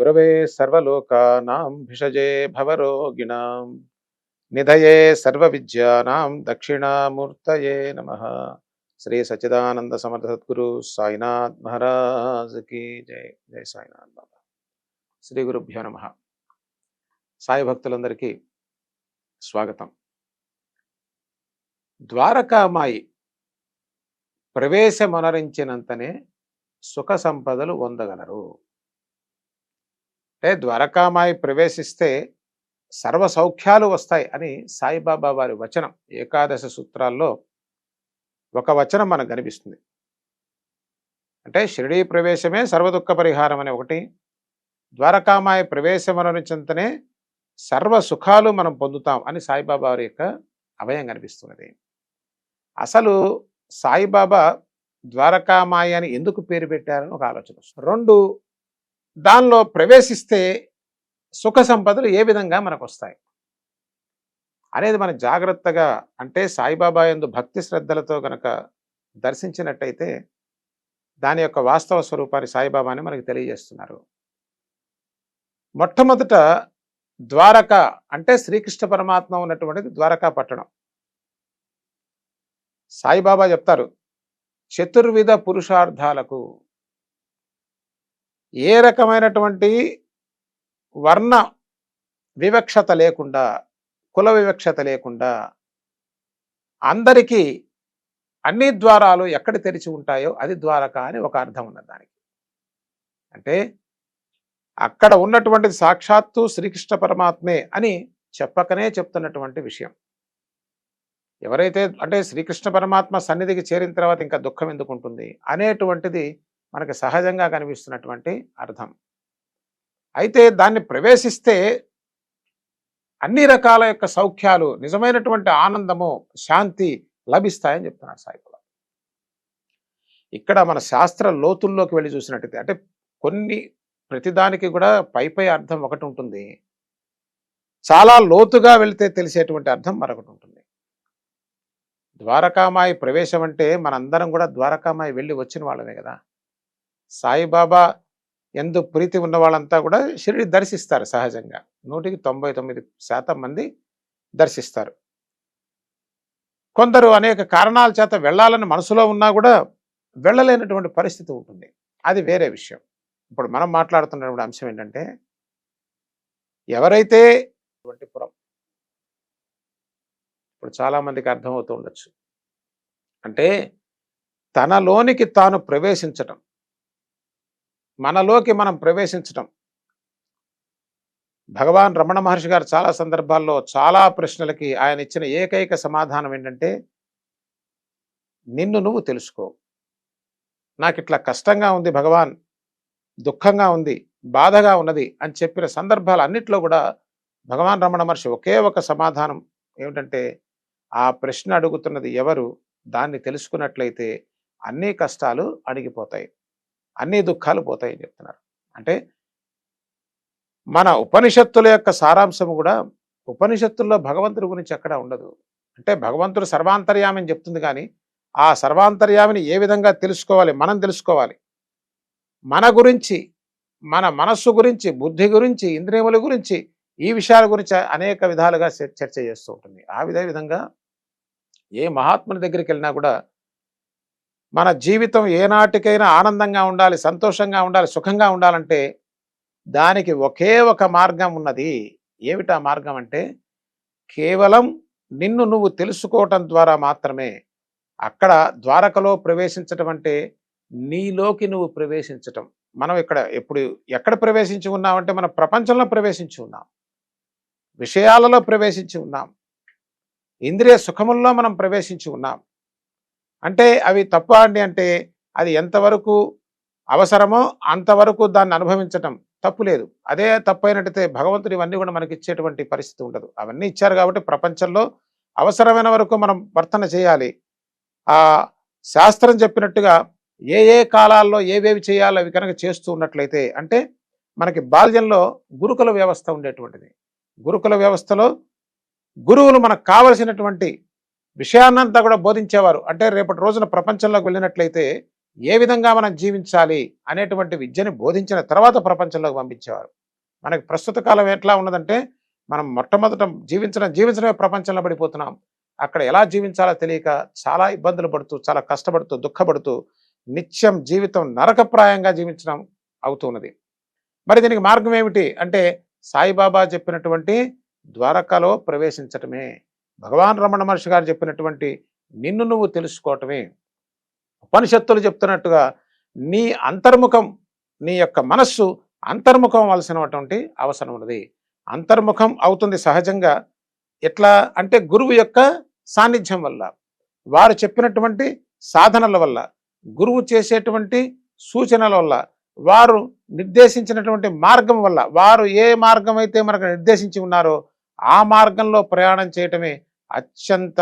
గురవే సర్వలోకానాం భిషజే భవరోగిణాం. నిధయే సర్వ విద్యానాం దక్షిణామూర్తయే నమ. శ్రీ సచిదానంద సమర్థ సద్గురు సాయినాథ్ మహారాజ్కి జై జై సాయినాథ్ బాబా. శ్రీ గురుభ్యో నమ. సాయి భక్తులందరికీ స్వాగతం. ద్వారకామాయి ప్రవేశమనరించినంతనే సుఖ సంపదలు పొందగలరు అంటే ద్వారకామాయి ప్రవేశిస్తే సర్వ సౌఖ్యాలు వస్తాయి అని సాయిబాబా వారి వచనం. ఏకాదశ సూత్రాల్లో ఒక వచనం మనకు కనిపిస్తుంది. అంటే షిరిడీ ప్రవేశమే సర్వదుఖ పరిహారం అనే ఒకటి ద్వారకామాయ ప్రవేశమనరించంతనే సర్వ సుఖాలు మనం పొందుతాం అని సాయిబాబా వారి యొక్క అభయం కనిపిస్తున్నది. అసలు సాయిబాబా ద్వారకామాయ అని ఎందుకు పేరు పెట్టారని ఒక ఆలోచన రెండు దానిలో ప్రవేశిస్తే సుఖ సంపదలు ఏ విధంగా మనకు వస్తాయి అనేది మనం జాగ్రత్తగా అంటే సాయిబాబా ఎందు భక్తి శ్రద్ధలతో కనుక దర్శించినట్టయితే దాని యొక్క వాస్తవ స్వరూపాన్ని సాయిబాబాని మనకి తెలియజేస్తున్నారు. మొట్టమొదట ద్వారక అంటే శ్రీకృష్ణ పరమాత్మ ఉన్నటువంటిది ద్వారకా పట్టణం. సాయిబాబా చెప్తారు చతుర్విధ పురుషార్థాలకు ఏ రకమైనటువంటి వర్ణ వివక్షత లేకుండా కుల వివక్షత లేకుండా అందరికీ అన్ని ద్వారాలు ఎక్కడ తెరిచి ఉంటాయో అది ద్వారక అని ఒక అర్థం ఉన్నది దానికి. అంటే అక్కడ ఉన్నటువంటి సాక్షాత్తు శ్రీకృష్ణ పరమాత్మే అని చెప్పకనే చెప్తున్నటువంటి విషయం. ఎవరైతే అంటే శ్రీకృష్ణ పరమాత్మ సన్నిధికి చేరిన తర్వాత ఇంకా దుఃఖం ఎందుకు ఉంటుంది అనేటువంటిది మనకి సహజంగా కనిపిస్తున్నటువంటి అర్థం. అయితే దాన్ని ప్రవేశిస్తే అన్ని రకాల యొక్క సౌఖ్యాలు నిజమైనటువంటి ఆనందము శాంతి లభిస్తాయని చెప్తున్నారు సాయికులు ఇక్కడ మన శాస్త్ర లోతుల్లోకి వెళ్ళి చూసినట్టయితే అంటే కొన్ని ప్రతిదానికి కూడా పై పై అర్థం ఒకటి ఉంటుంది. చాలా లోతుగా వెళితే తెలిసేటువంటి అర్థం మరొకటి ఉంటుంది. ద్వారకామాయి ప్రవేశం అంటే మనందరం కూడా ద్వారకామాయి వెళ్ళి వచ్చిన వాళ్ళమే కదా. సాయిబాబా ఎందు ప్రీతి ఉన్న వాళ్ళంతా కూడా షిరిడి దర్శిస్తారు సహజంగా. నూటికి తొంభై తొమ్మిది శాతం మంది దర్శిస్తారు. కొందరు అనేక కారణాల చేత వెళ్ళాలని మనసులో ఉన్నా కూడా వెళ్ళలేనటువంటి పరిస్థితి ఉంటుంది. అది వేరే విషయం. ఇప్పుడు మనం మాట్లాడుతున్నటువంటి అంశం ఏంటంటే ఎవరైతే పురం ఇప్పుడు చాలామందికి అర్థమవుతూ ఉండొచ్చు. అంటే తనలోనికి తాను ప్రవేశించటం. మనలోకి మనం ప్రవేశించటం. భగవాన్ రమణ మహర్షి గారు చాలా సందర్భాల్లో చాలా ప్రశ్నలకి ఆయన ఇచ్చిన ఏకైక సమాధానం ఏంటంటే నిన్ను నువ్వు తెలుసుకో. నాకు ఇట్లా కష్టంగా ఉంది భగవాన్ దుఃఖంగా ఉంది బాధగా ఉన్నది అని చెప్పిన సందర్భాలు అన్నిట్లో కూడా భగవాన్ రమణ మహర్షి ఒకే ఒక సమాధానం ఏమిటంటే ఆ ప్రశ్న అడుగుతున్నది ఎవరు? దాన్ని తెలుసుకున్నట్లయితే అన్ని కష్టాలు అణిగిపోతాయి. అన్ని దుఃఖాలు పోతాయని చెప్తున్నారు. అంటే మన ఉపనిషత్తుల యొక్క సారాంశము కూడా ఉపనిషత్తుల్లో భగవంతుడి గురించి ఎక్కడ ఉండదు. అంటే భగవంతుడు సర్వాంతర్యామని చెప్తుంది కానీ ఆ సర్వాంతర్యామిని ఏ విధంగా తెలుసుకోవాలి? మనం తెలుసుకోవాలి. మన గురించి మన మనస్సు గురించి బుద్ధి గురించి ఇంద్రియముల గురించి ఈ విషయాల గురించి అనేక విధాలుగా చర్చ చేస్తూ ఉంటుంది. ఆ విధ విధంగా ఏ మహాత్ముని దగ్గరికి వెళ్ళినా కూడా మన జీవితం ఏనాటికైనా ఆనందంగా ఉండాలి సంతోషంగా ఉండాలి సుఖంగా ఉండాలంటే దానికి ఒకే ఒక మార్గం ఉన్నది. ఏమిటా మార్గం అంటే కేవలం నిన్ను నువ్వు తెలుసుకోవటం ద్వారా మాత్రమే. అక్కడ ద్వారకలో ప్రవేశించటం అంటే నీలోకి నువ్వు ప్రవేశించటం. మనం ఇక్కడ ఎప్పుడు ఎక్కడ ప్రవేశించి ఉన్నామంటే మన ప్రపంచంలో ప్రవేశించి ఉన్నాం. విషయాలలో ప్రవేశించి ఉన్నాం. ఇంద్రియ సుఖముల్లో మనం ప్రవేశించి ఉన్నాం. అంటే అవి తప్ప అండి అంటే అది ఎంతవరకు అవసరమో అంతవరకు దాన్ని అనుభవించటం తప్పు లేదు. అదే తప్పైనట్టయితే భగవంతుడు ఇవన్నీ కూడా మనకి ఇచ్చేటువంటి పరిస్థితి ఉండదు. అవన్నీ ఇచ్చారు కాబట్టి ప్రపంచంలో అవసరమైన వరకు మనం వర్తన చేయాలి. ఆ శాస్త్రం చెప్పినట్టుగా ఏ ఏ కాలాల్లో ఏవేవి చేయాలో అవి కనుక చేస్తూ ఉన్నట్లయితే అంటే మనకి బాల్యంలో గురుకుల వ్యవస్థ ఉండేటువంటిది. గురుకుల వ్యవస్థలో గురువులు మనకు కావలసినటువంటి విషయాన్నంతా కూడా బోధించేవారు. అంటే రేపటి రోజున ప్రపంచంలోకి వెళ్ళినట్లయితే ఏ విధంగా మనం జీవించాలి అనేటువంటి విద్యని బోధించిన తర్వాత ప్రపంచంలోకి పంపించేవారు. మనకి ప్రస్తుత కాలం ఎట్లా ఉన్నదంటే మనం మొట్టమొదట జీవించడం జీవించడమే ప్రపంచంలో పడిపోతున్నాం. అక్కడ ఎలా జీవించాలో తెలియక చాలా ఇబ్బందులు పడుతూ చాలా కష్టపడుతూ దుఃఖపడుతూ నిత్యం జీవితం నరకప్రాయంగా జీవించడం అవుతున్నది మరి దీనికి మార్గం ఏమిటి? అంటే సాయిబాబా చెప్పినటువంటి ద్వారకలో ప్రవేశించటమే. భగవాన్ రమణ మహర్షి గారు చెప్పినటువంటి నిన్ను నువ్వు తెలుసుకోవటమే. ఉపనిషత్తులు చెప్తున్నట్టుగా నీ అంతర్ముఖం నీ యొక్క మనస్సు అంతర్ముఖం అవ్వాల్సినటువంటి అవసరం ఉన్నది. అంతర్ముఖం అవుతుంది సహజంగా. ఎట్లా అంటే గురువు యొక్క సాన్నిధ్యం వల్ల వారు చెప్పినటువంటి సాధనల వల్ల గురువు చేసేటువంటి సూచనల వల్ల వారు నిర్దేశించినటువంటి మార్గం వల్ల వారు ఏ మార్గం అయితే మనకు నిర్దేశించి ఉన్నారో ఆ మార్గంలో ప్రయాణం చేయటమే అత్యంత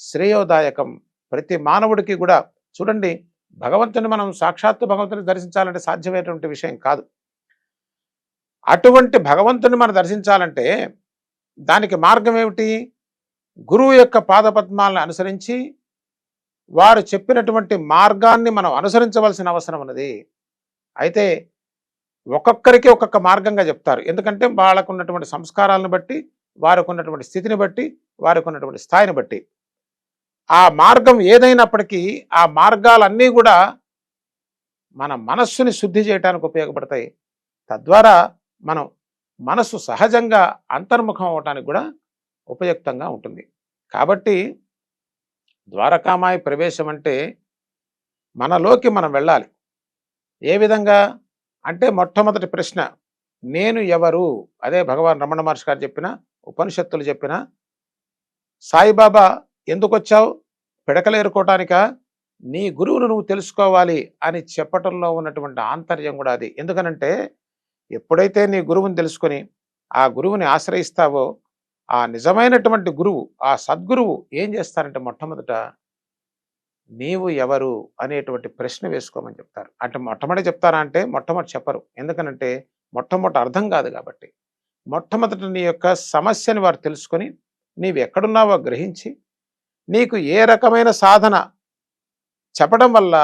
శ్రేయోదాయకం. ప్రతి మానవుడికి కూడా చూడండి భగవంతుని మనం సాక్షాత్తు భగవంతుని దర్శించాలంటే సాధ్యమైనటువంటి విషయం కాదు. అటువంటి భగవంతుని మనం దర్శించాలంటే దానికి మార్గం ఏమిటి? గురువు యొక్క పాదపద్మాలను అనుసరించి వారు చెప్పినటువంటి మార్గాన్ని మనం అనుసరించవలసిన అవసరం ఉన్నది. అయితే ఒక్కొక్కరికి ఒక్కొక్క మార్గంగా చెప్తారు. ఎందుకంటే వాళ్ళకు ఉన్నటువంటి సంస్కారాలను బట్టి వారికి ఉన్నటువంటి స్థితిని బట్టి వారికి ఉన్నటువంటి స్థాయిని బట్టి. ఆ మార్గం ఏదైనప్పటికీ ఆ మార్గాలన్నీ కూడా మన మనస్సుని శుద్ధి చేయడానికి ఉపయోగపడతాయి. తద్వారా మనం మనస్సు సహజంగా అంతర్ముఖం అవటానికి కూడా ఉపయుక్తంగా ఉంటుంది. కాబట్టి ద్వారకామాయి ప్రవేశం అంటే మనలోకి మనం వెళ్ళాలి. ఏ విధంగా? అంటే మొట్టమొదటి ప్రశ్న నేను ఎవరు? అదే భగవాన్ రమణ మహర్షి గారు చెప్పిన ఉపనిషత్తులు చెప్పిన సాయిబాబా ఎందుకు వచ్చావు పిడకలేరుకోవటానిక నీ గురువును నువ్వు తెలుసుకోవాలి అని చెప్పటంలో ఉన్నటువంటి ఆంతర్యం కూడా అది. ఎందుకనంటే ఎప్పుడైతే నీ గురువుని తెలుసుకొని ఆ గురువుని ఆశ్రయిస్తావో ఆ నిజమైనటువంటి గురువు ఆ సద్గురువు ఏం చేస్తారంటే మొట్టమొదట నీవు ఎవరు అనేటువంటి ప్రశ్న వేసుకోమని చెప్తారు. అంటే మొట్టమొదటి చెప్తారా అంటే మొట్టమొదటి చెప్పరు. ఎందుకనంటే మొట్టమొదటి అర్థం కాదు కాబట్టి. మొట్టమొదటి నీ యొక్క సమస్యని వారు తెలుసుకొని నీవు ఎక్కడున్నావో గ్రహించి నీకు ఏ రకమైన సాధన చెప్పడం వల్ల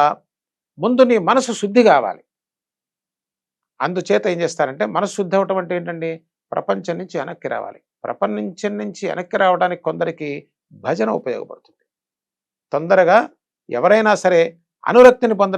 ముందు నీ మనసు శుద్ధి కావాలి. అందుచేత ఏం చేస్తారంటే మనసు శుద్ధి అవటం అంటే ఏంటండి? ప్రపంచం నుంచి వెనక్కి రావాలి. ప్రపంచం నుంచి వెనక్కి రావడానికి కొందరికి భజన ఉపయోగపడుతుంది. తొందరగా ఎవరైనా సరే అనురక్తిని పొంద